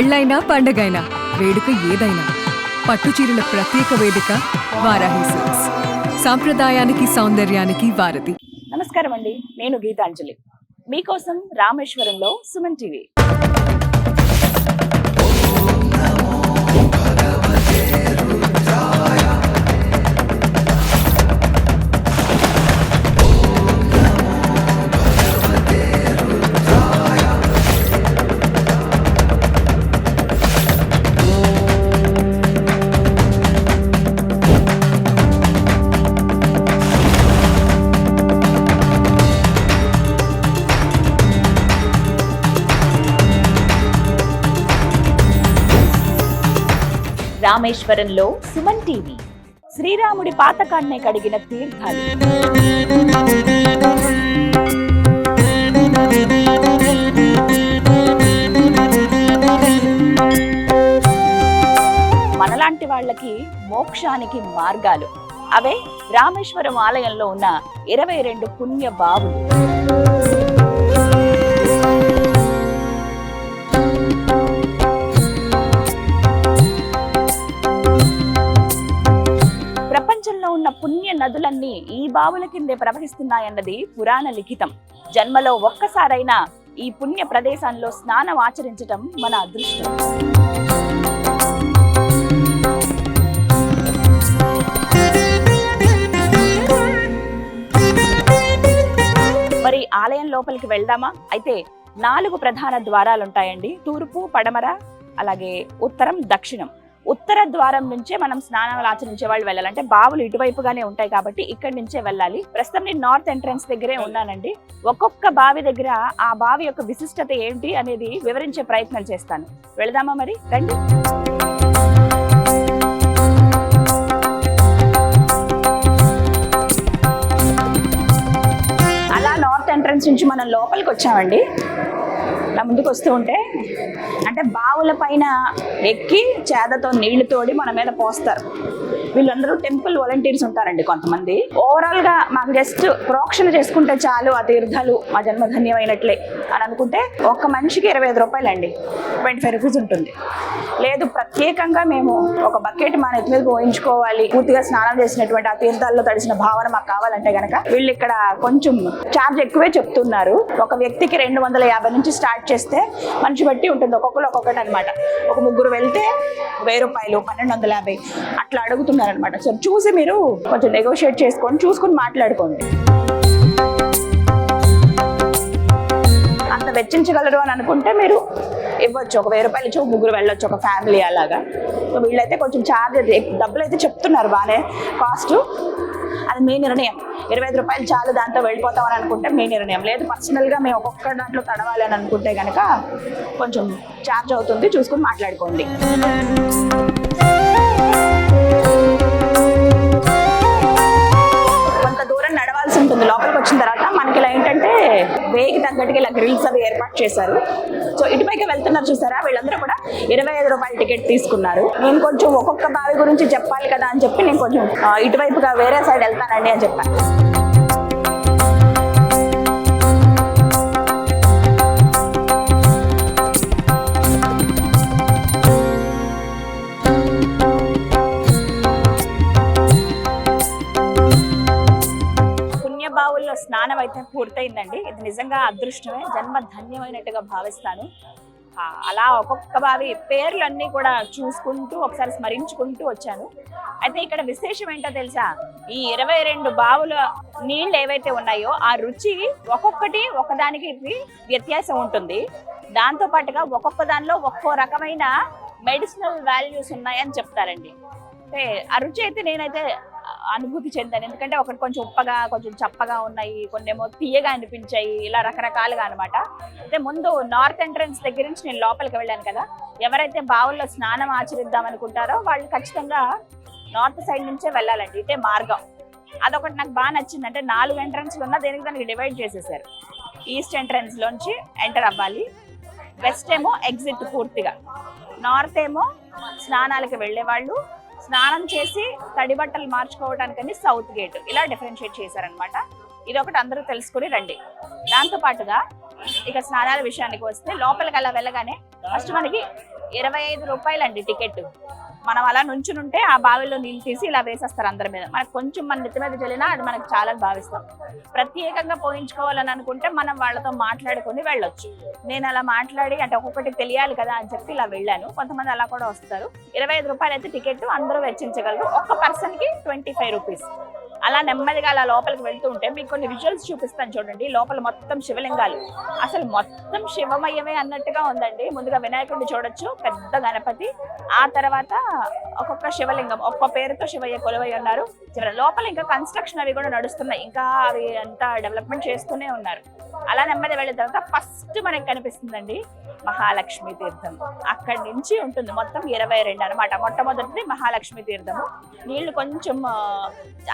పెళ్ళైనా పండగైనా వేడుక ఏదైనా పట్టుచీరల ప్రత్యేక వేదిక వారాహి సిల్క్స్ సాంప్రదాయానికి సౌందర్యానికి వారధి. నమస్కారం అండి నేను గీతాంజలి. మీకోసం రామేశ్వరంలో సుమన్ టీవీ. రామేశ్వరంలో సుమన్ టీవీ. శ్రీరాముడి పాతకాన్నే కడిగిన తీర్థాలు. మనలాంటి వాళ్ళకి మోక్షానికి మార్గాలు. అవే రామేశ్వరం ఆలయంలో ఉన్న ఇరవై రెండు పుణ్య బావులు. ఉన్న పుణ్య నదులన్నీ ఈ బావుల కిందే ప్రవహిస్తున్నాయన్నది పురాణ లిఖితం. జన్మలో ఒక్కసారైనా ఈ పుణ్య ప్రదేశంలో స్నానం ఆచరించటం మన అదృష్టం. మరి ఆలయం లోపలికి వెళ్దామా? అయితే నాలుగు ప్రధాన ద్వారాలు ఉంటాయండి తూర్పు పడమర అలాగే ఉత్తరం దక్షిణం. ఉత్తర ద్వారం నుంచే మనం స్నానాలు ఆచరించే వాళ్ళు వెళ్ళాలి అంటే బావులు ఇటువైపుగానే ఉంటాయి కాబట్టి ఇక్కడి నుంచే వెళ్ళాలి. ప్రస్తుతం నేను నార్త్ ఎంట్రన్స్ దగ్గరే ఉన్నానండి. ఒక్కొక్క బావి దగ్గర ఆ బావి యొక్క విశిష్టత ఏంటి అనేది వివరించే ప్రయత్నం చేస్తాను. వెళదామా మరి? రండి. అలా నార్త్ ఎంట్రన్స్ నుంచి మనం లోపలికి వచ్చామండి. అలా ముందుకు వస్తూ ఉంటే అంటే బావుల పైన ఎక్కి చేదతో నీళ్ళు తోడి మన మీద పోస్తారు. వీళ్ళందరూ టెంపుల్ వాలంటీర్స్ ఉంటారండి కొంతమంది. ఓవరాల్గా మాకు జస్ట్ ప్రోక్షణ చేసుకుంటే చాలు ఆ తీర్థాలు మా జన్మ ధన్యమైనట్లే అని అనుకుంటే ఒక్క మనిషికి ఇరవై ఐదు రూపాయలండి. ట్వంటీ ఫైవ్ రూపీస్ ఉంటుంది. లేదు ప్రత్యేకంగా మేము ఒక బకెట్ మా నెత్తి మీద పోయించుకోవాలి. పూర్తిగా స్నానం చేసినటువంటి ఆ తీర్థాల్లో తడిసిన భావన మాకు కావాలంటే గనక వీళ్ళు ఇక్కడ కొంచెం ఛార్జ్ ఎక్కువే చెప్తున్నారు. ఒక వ్యక్తికి రెండు వందల యాభై నుంచి స్టార్ట్ చేస్తే మనిషి బట్టి ఉంటుంది. ఒక్కొక్కరు ఒక్కొక్కటి అనమాట ఒక ముగ్గురు వెళ్తే వెయ్యి రూపాయలు పన్నెండు వందల యాభై అట్లా అడుగుతున్నారు అనమాట సో చూసి మీరు కొంచెం నెగోషియేట్ చేసుకొని చూసుకొని మాట్లాడుకోండి. అంత వెచ్చించగలరు అని అనుకుంటే మీరు ఇవ్వచ్చు. ఒక వెయ్యి రూపాయలు ఇచ్చి ముగ్గురు వెళ్ళొచ్చు ఒక ఫ్యామిలీ అలాగా. సో వీళ్ళైతే కొంచెం ఛార్జ్ డబ్బులు అయితే చెప్తున్నారు బాగానే కాస్ట్ అది మీ నిర్ణయం. ఇరవై ఐదు రూపాయలు చాలు దాంతో వెళ్ళిపోతామని అనుకుంటే మీ నిర్ణయం. లేదు పర్సనల్గా మేము ఒక్కొక్క దాంట్లో తడవాలి అని అనుకుంటే కనుక కొంచెం ఛార్జ్ అవుతుంది. చూసుకుని మాట్లాడుకోండి. వేకి తగ్గట్టుగా ఇలా గ్రిల్స్ అవి ఏర్పాటు చేశారు. సో ఇటుపైకి వెళ్తున్నారు చూసారా? వీళ్ళందరూ కూడా ఇరవై ఐదు రూపాయల టికెట్ తీసుకున్నారు. నేను కొంచెం ఒక్కొక్క బావి గురించి చెప్పాలి కదా అని చెప్పి నేను కొంచెం ఇటువైపుగా వేరే సైడ్ వెళ్తానండి అని చెప్పాను. పుణ్యబావుల్లో అయితే పూర్తయిందండి. ఇది నిజంగా అదృష్టమే. జన్మ ధన్యమైనట్టుగా భావిస్తాను. అలా ఒక్కొక్క బావి పేర్లన్నీ కూడా చూసుకుంటూ ఒకసారి స్మరించుకుంటూ వచ్చాను. అయితే ఇక్కడ విశేషం ఏంటో తెలుసా? ఈ ఇరవై రెండు బావుల నీళ్ళు ఏవైతే ఉన్నాయో ఆ రుచి ఒక్కొక్కటి ఒకదానికి వ్యత్యాసం ఉంటుంది. దాంతో పాటుగా ఒక్కొక్క దానిలో ఒక్కో రకమైన మెడిసినల్ వాల్యూస్ ఉన్నాయని చెప్తారండి. అంటే ఆ రుచి అయితే నేనైతే అనుభూతి చెందాను. ఎందుకంటే ఒకటి కొంచెం ఉప్పగా కొంచెం చప్పగా ఉన్నాయి కొన్ని ఏమో తీయగా అనిపించాయి ఇలా రకరకాలుగా అనమాట అయితే ముందు నార్త్ ఎంట్రన్స్ దగ్గర నుంచి నేను లోపలికి వెళ్ళాను కదా. ఎవరైతే బావుల్లో స్నానం ఆచరిద్దాం అనుకుంటారో వాళ్ళు ఖచ్చితంగా నార్త్ సైడ్ నుంచే వెళ్ళాలండి. ఇటే మార్గం. అదొకటి నాకు బాగా నచ్చింది. అంటే నాలుగు ఎంట్రన్స్లు ఉన్న దేనికి దానికి డివైడ్ చేసేసారు. ఈస్ట్ ఎంట్రన్స్లోంచి ఎంటర్ అవ్వాలి. వెస్ట్ ఏమో ఎగ్జిట్ పూర్తిగా. నార్త్ ఏమో స్నానాలకు వెళ్ళే వాళ్ళు స్నానం చేసి తడి బట్టలు మార్చుకోవడానికని సౌత్ గేట్ ఇలా డిఫరెన్షియేట్ చేశారనమాట ఇది ఒకటి అందరూ తెలుసుకుని రండి. దాంతో పాటుగా ఇక స్నానాల విషయానికి వస్తే లోపలికి అలా వెళ్ళగానే ఫస్ట్ మనకి ఇరవై ఐదు రూపాయలండి టికెట్. మనం అలా నుంచునుంటే ఆ బావిలో నీళ్ళు తీసి ఇలా వేసేస్తారు అందరి మీద. మనకు కొంచెం మన నెత్తి మీద చల్లినా అది మనకు చాలా భావిస్తాం. ప్రత్యేకంగా పోయించుకోవాలని అనుకుంటే మనం వాళ్ళతో మాట్లాడుకొని వెళ్ళొచ్చు. నేను అలా మాట్లాడి అంటే ఒక్కొక్కటి తెలియాలి కదా అని చెప్పి ఇలా వెళ్ళాను. కొంతమంది అలా కూడా వస్తారు. ఇరవై ఐదు రూపాయలు అయితే టికెట్ అందరూ వెచ్చించగలరు. ఒక్క పర్సన్కి ట్వంటీ ఫైవ్ రూపీస్. అలా నెమ్మదిగా అలా లోపలికి వెళ్తూ ఉంటే మీకు కొన్ని విజువల్స్ చూపిస్తాను చూడండి. లోపల మొత్తం శివలింగాలు. అసలు మొత్తం శివమయమే అన్నట్టుగా ఉందండి. ముందుగా వినాయకుడిని చూడొచ్చు పెద్ద గణపతి. ఆ తర్వాత ఒక్కొక్క శివలింగం ఒక్క పేరుతో శివయ్య కొలువై ఉన్నారు. చివరి లోపల ఇంకా కన్స్ట్రక్షన్ అవి కూడా నడుస్తున్నాయి. ఇంకా అవి అంతా డెవలప్మెంట్ చేస్తూనే ఉన్నారు. అలా నెమ్మది వెళ్ళిన తర్వాత ఫస్ట్ మనకి కనిపిస్తుందండి మహాలక్ష్మి తీర్థం. అక్కడి నుంచి ఉంటుంది మొత్తం ఇరవై రెండు అనమాట మొట్టమొదటిది మహాలక్ష్మి తీర్థము. నీళ్ళు కొంచెం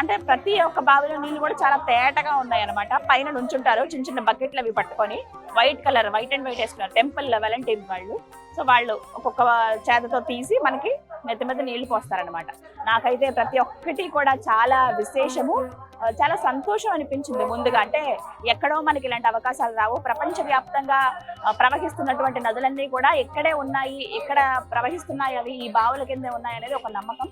అంటే ప్రతి ఒక్క బావిలో నీళ్ళు కూడా చాలా తేటగా ఉన్నాయి అనమాట పైన నుంచుంటారు చిన్న చిన్న బకెట్లు అవి పట్టుకొని. White colour white and white వేసుకున్నారు. టెంపుల్ వెలంటీన్ వాళ్ళు. సో వాళ్ళు ఒక్కొక్క చేతతో తీసి మనకి మెత్త మెత్త నీళ్ళు పోస్తారనమాట నాకైతే ప్రతి ఒక్కటి కూడా చాలా విశేషము. చాలా సంతోషం అనిపించింది ముందుగా. అంటే ఎక్కడో మనకి ఇలాంటి అవకాశాలు రావు. ప్రపంచవ్యాప్తంగా ప్రవహిస్తున్నటువంటి నదులన్నీ కూడా ఎక్కడే ఉన్నాయి ఎక్కడ ప్రవహిస్తున్నాయి అవి ఈ బావుల కిందే ఉన్నాయి అనేది ఒక నమ్మకం.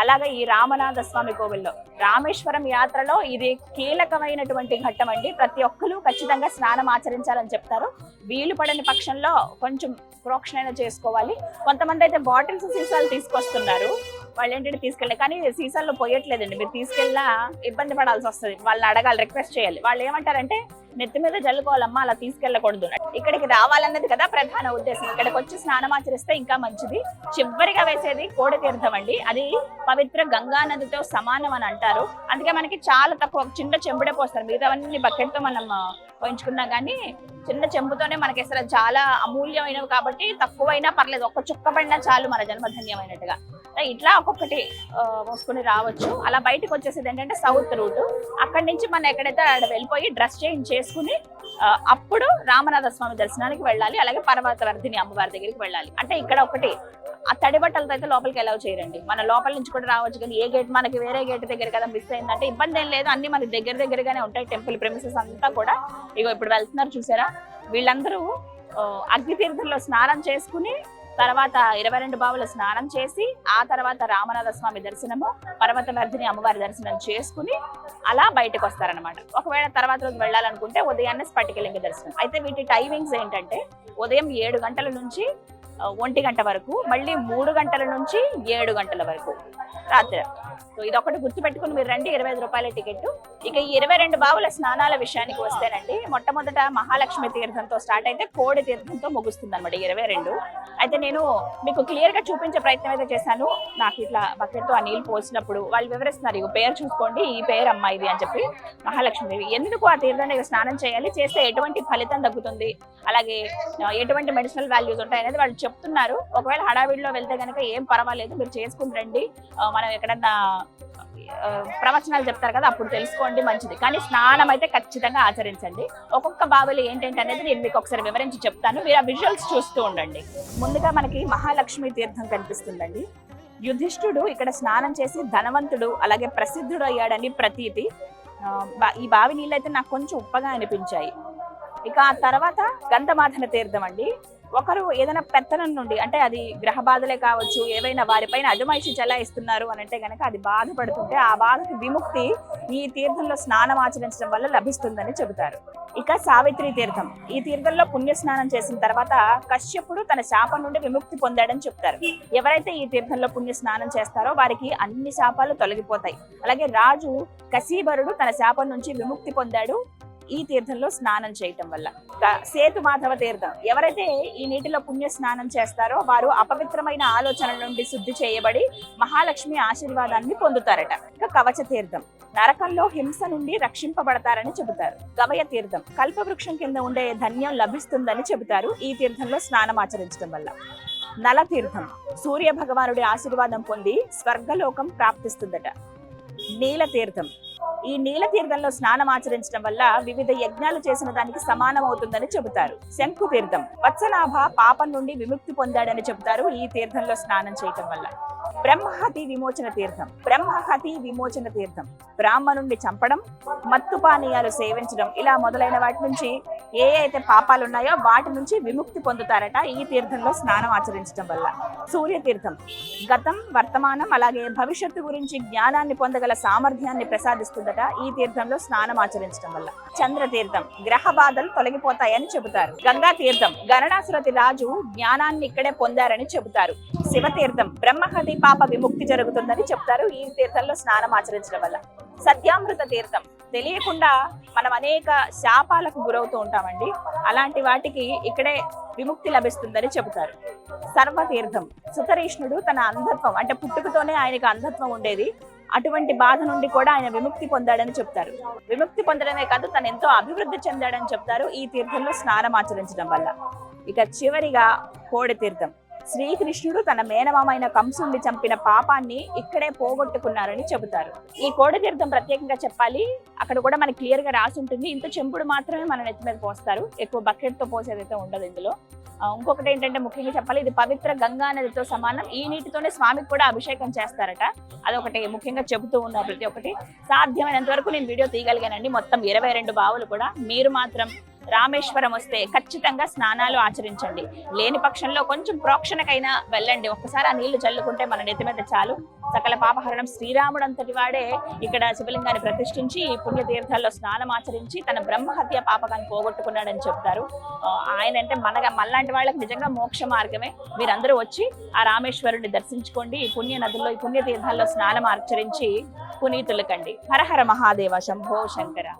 అలాగే ఈ రామనాథ స్వామి కోవిల్లో రామేశ్వరం యాత్రలో ఇది కీలకమైనటువంటి ఘట్టం అండి. ప్రతి ఒక్కరు ఖచ్చితంగా స్నానం ఆచరించాలని చెప్తారు. వీలు పడని పక్షంలో కొంచెం ప్రోక్షణ చేసుకోవాలి. కొంతమంది అయితే బాటిల్స్ సీసాలు తీసుకొస్తున్నారు. వాళ్ళు ఏంటంటే తీసుకెళ్ళి కానీ సీసాల్లో పోయట్లేదండి. మీరు తీసుకెళ్ళినా ఇబ్బంది పడాల్సి వస్తుంది. వాళ్ళని అడగాలి రిక్వెస్ట్ చేయాలి. వాళ్ళు ఏమంటారంటే నెత్తి మీద జల్లుకోవాలమ్మా అలా తీసుకెళ్ళకూడదు ఇక్కడికి రావాలన్నది కదా ప్రధాన ఉద్దేశం. ఇక్కడికి వచ్చి స్నానం ఆచరిస్తే ఇంకా మంచిది. చివరిగా వేసేది కోడి తీర్థం అండి. అది పవిత్ర గంగా నదితో సమానం అని అంటారు. అందుకే మనకి చాలా తక్కువ చిన్న చెంబుడే పోస్తారు. మిగతావన్నీ బకెట్తో మనం పోయించుకున్నా కానీ చిన్న చెంబుతోనే మనకి అసలు చాలా అమూల్యమైనవి కాబట్టి తక్కువైనా పర్లేదు. ఒక్క చుక్క పడినా చాలు మన జన్మధన్యమైనట్టుగా. ఇట్లా ఒక్కొక్కటి మోసుకొని రావచ్చు. అలా బయటకు వచ్చేసేది ఏంటంటే సౌత్ రూట్. అక్కడి నుంచి మనం ఎక్కడైతే అక్కడ వెళ్ళిపోయి డ్రెస్ చేంజ్ చేసుకుని అప్పుడు రామనాథ స్వామి దర్శనానికి వెళ్ళాలి. అలాగే పర్వతవర్ధిని అమ్మవారి దగ్గరికి వెళ్ళాలి. అంటే ఇక్కడ ఒకటి ఆ తడి బట్టలతో అయితే లోపలికి ఎలా చేయరండి. మన లోపల నుంచి కూడా రావచ్చు కానీ ఏ గేట్ మనకి వేరే గేట్ దగ్గర కదా మిస్ అయిందంటే ఇబ్బంది ఏం లేదు. అన్ని మనకి దగ్గర దగ్గరగానే ఉంటాయి టెంపుల్ ప్రెమిసెస్ అంతా కూడా. ఇగో ఇప్పుడు వెళ్తున్నారు చూసారా? వీళ్ళందరూ అగ్నితీర్థంలో స్నానం చేసుకుని తర్వాత ఇరవై రెండు బావుల స్నానం చేసి ఆ తర్వాత రామనాథ స్వామి దర్శనము పర్వతవర్ధిని అమ్మవారి దర్శనం చేసుకుని అలా బయటకు వస్తారనమాట ఒకవేళ తర్వాత రోజు వెళ్ళాలనుకుంటే ఉదయాన్నే స్ఫటికలింగ దర్శనం. అయితే వీటి టైమింగ్స్ ఏంటంటే ఉదయం ఏడు గంటల నుంచి ఒంటి గంట వరకు మళ్ళీ మూడు గంటల నుంచి ఏడు గంటల వరకు. రాత్రి. సో ఇది ఒకటి గుర్తుపెట్టుకుని మీరు రండి ఇరవై ఐదు రూపాయల టికెట్ ఇక ఈ ఇరవై రెండు బావుల స్నానాల విషయానికి వస్తేనండి మొట్టమొదట మహాలక్ష్మి తీర్థంతో స్టార్ట్ అయితే కోడి తీర్థంతో ముగుస్తుంది అనమాట ఇరవై రెండు. అయితే నేను మీకు క్లియర్గా చూపించే ప్రయత్నం అయితే చేశాను. నాకు ఇట్లా బకెట్తో ఆ నీళ్ళు పోసినప్పుడు వాళ్ళు వివరిస్తున్నారు ఇక పేరు చూసుకోండి ఈ పేరు అమ్మ ఇది అని చెప్పి. మహాలక్ష్మి ఎందుకు ఆ తీర్థాన్ని స్నానం చేయాలి? చేస్తే ఎటువంటి ఫలితం తగ్గుతుంది అలాగే ఎటువంటి మెడిసినల్ వాల్యూస్ ఉంటాయి? అనేది వాళ్ళు చెప్తున్నారు. ఒకవేళ హడావిడిలో వెళ్తే కనుక ఏం పర్వాలేదు మీరు చేసుకుని రండి. మనం ఎక్కడన్నా ప్రవచనాలు చెప్తారు కదా అప్పుడు తెలుసుకోండి మంచిది. కానీ స్నానం అయితే ఖచ్చితంగా ఆచరించండి. ఒక్కొక్క బావులు ఏంటంటే అనేది నేను మీకు ఒకసారి వివరించి చెప్తాను. మీరు ఆ విజువల్స్ చూస్తూ ఉండండి. ముందుగా మనకి మహాలక్ష్మి తీర్థం కనిపిస్తుందండి. యుధిష్ఠుడు ఇక్కడ స్నానం చేసి ధనవంతుడు అలాగే ప్రసిద్ధుడు అయ్యాడని ప్రతీతి. బా- ఈ బావి నీళ్ళు అయితే నాకు కొంచెం ఉప్పగా అనిపించాయి. ఇక ఆ తర్వాత గంధమాధన తీర్థం అండి. ఒకరు ఏదైనా పెత్తనం నుండి అంటే అది గ్రహ బాధలే కావచ్చు ఏవైనా వారిపైన అజమాయిషి చెలాయిస్తున్నారు అని అంటే గనక అది బాధపడుతుంటే ఆ బాధకు విముక్తి ఈ తీర్థంలో స్నానం ఆచరించడం వల్ల లభిస్తుందని చెబుతారు. ఇక సావిత్రి తీర్థం. ఈ తీర్థంలో పుణ్య స్నానం చేసిన తర్వాత కశ్యపుడు తన శాపం నుండి విముక్తి పొందాడని చెప్తారు. ఎవరైతే ఈ తీర్థంలో పుణ్య స్నానం చేస్తారో వారికి అన్ని శాపాలు తొలగిపోతాయి. అలాగే రాజు కశీబరుడు తన శాపం నుంచి విముక్తి పొందాడు. ఈ తీర్థంలో స్నానం చేయటం వల్ల. సేతు మాధవ తీర్థం. ఎవరైతే ఈ నీటిలో పుణ్య స్నానం చేస్తారో వారు అపవిత్రమైన ఆలోచనల నుండి శుద్ధి చేయబడి మహాలక్ష్మి ఆశీర్వాదాన్ని పొందుతారట. ఇక కవచ తీర్థం. నరకంలో హింస నుండి రక్షింపబడతారని చెబుతారు. గవయ తీర్థం. కల్పవృక్షం కింద ఉండే ధన్యం లభిస్తుందని చెబుతారు ఈ తీర్థంలో స్నానం ఆచరించడం వల్ల. నల తీర్థం. సూర్య భగవానుడి ఆశీర్వాదం పొంది స్వర్గలోకం ప్రాప్తిస్తుందట. నీల తీర్థం. ఈ నీల తీర్థంలో స్నానం ఆచరించడం వల్ల వివిధ యజ్ఞాలు చేసిన దానికి సమానం అవుతుందని చెబుతారు. శంకు తీర్థం. వత్సనాభ పాపం నుండి విముక్తి పొందాడని చెబుతారు ఈ తీర్థంలో స్నానం చేయటం వల్ల. బ్రహ్మహతి విమోచన తీర్థం. బ్రహ్మహతి విమోచన తీర్థం. బ్రాహ్మణుణ్ణి చంపడం మత్తు పానీయాలు సేవించడం ఇలా మొదలైన వాటి నుంచి ఏ అయితే పాపాలు ఉన్నాయో వాటి నుంచి విముక్తి పొందుతారట ఈ తీర్థంలో స్నానం ఆచరించడం వల్ల. సూర్య తీర్థం గతం వర్తమానం అలాగే భవిష్యత్తు గురించి జ్ఞానాన్ని పొందగల సామర్థ్యాన్ని ప్రసాదిస్తుందట ఈ తీర్థంలో స్నానం ఆచరించడం వల్ల. చంద్ర తీర్థం గ్రహ బాధలు తొలగిపోతాయని చెబుతారు. గంగా తీర్థం. గణనాసురతి రాజు జ్ఞానాన్ని ఇక్కడే పొందారని చెబుతారు. శివ తీర్థం బ్రహ్మహతి పాప విముక్తి జరుగుతుందని చెప్తారు ఈ తీర్థంలో స్నానం ఆచరించడం వల్ల. సత్యామృత తీర్థం. తెలియకుండా మనం అనేక శాపాలకు గురవుతూ ఉంటామండి. అలాంటి వాటికి ఇక్కడే విముక్తి లభిస్తుందని చెబుతారు. సర్వతీర్థం. సుతరీష్ణుడు తన అంధత్వం అంటే పుట్టుకతోనే ఆయనకు అంధత్వం ఉండేది. అటువంటి బాధ నుండి కూడా ఆయన విముక్తి పొందాడని చెప్తారు. విముక్తి పొందడమే కాదు తను ఎంతో అభివృద్ధి చెందాడని చెప్తారు ఈ తీర్థంలో స్నానం ఆచరించడం వల్ల. ఇక చివరిగా కోడి తీర్థం. శ్రీకృష్ణుడు తన మేనమామైన కంసుణ్ణి చంపిన పాపాన్ని ఇక్కడే పోగొట్టుకున్నారని చెబుతారు. ఈ కోడి తీర్థం ప్రత్యేకంగా చెప్పాలి. అక్కడ కూడా మనకి క్లియర్గా రాసి ఉంటుంది. ఇంత చెంపుడు మాత్రమే మన నెత్తి మీద పోస్తారు. ఎక్కువ బకెట్తో పోసేదైతే ఉండదు ఇందులో. ఇంకొకటి ఏంటంటే ముఖ్యంగా చెప్పాలి ఇది పవిత్ర గంగా నదితో సమానం. ఈ నీటితోనే స్వామికి కూడా అభిషేకం చేస్తారట. అదొకటి ముఖ్యంగా చెబుతూ ఉన్నారు ప్రతి ఒక్కటి. సాధ్యమైనంత వరకు నేను వీడియో తీయగలిగానండి. మొత్తం ఇరవై రెండు బావులు కూడా. మీరు మాత్రం రామేశ్వరం వస్తే ఖచ్చితంగా స్నానాలు ఆచరించండి. లేని పక్షంలో కొంచెం ప్రోక్షణకైనా వెళ్ళండి. ఒక్కసారి ఆ నీళ్ళు చల్లుకుంటే మన నెత్తి మీద చాలు. సకల పాపహరణం శ్రీరాముడు అంతటి వాడే ఇక్కడ శివలింగాన్ని ప్రతిష్ఠించి ఈ పుణ్యతీర్థాల్లో స్నానం ఆచరించి తన బ్రహ్మహత్య పాపకాన్ని పోగొట్టుకున్నాడని చెప్తారు. ఆయన అంటే మనగా మళ్ళాంటి వాళ్ళకి నిజంగా మోక్ష మార్గమే. మీరందరూ వచ్చి ఆ రామేశ్వరుని దర్శించుకోండి. ఈ పుణ్య నదుల్లో ఈ పుణ్య తీర్థాల్లో స్నానం ఆచరించి పునీతులకండి హరహర మహాదేవ శంభో శంకర.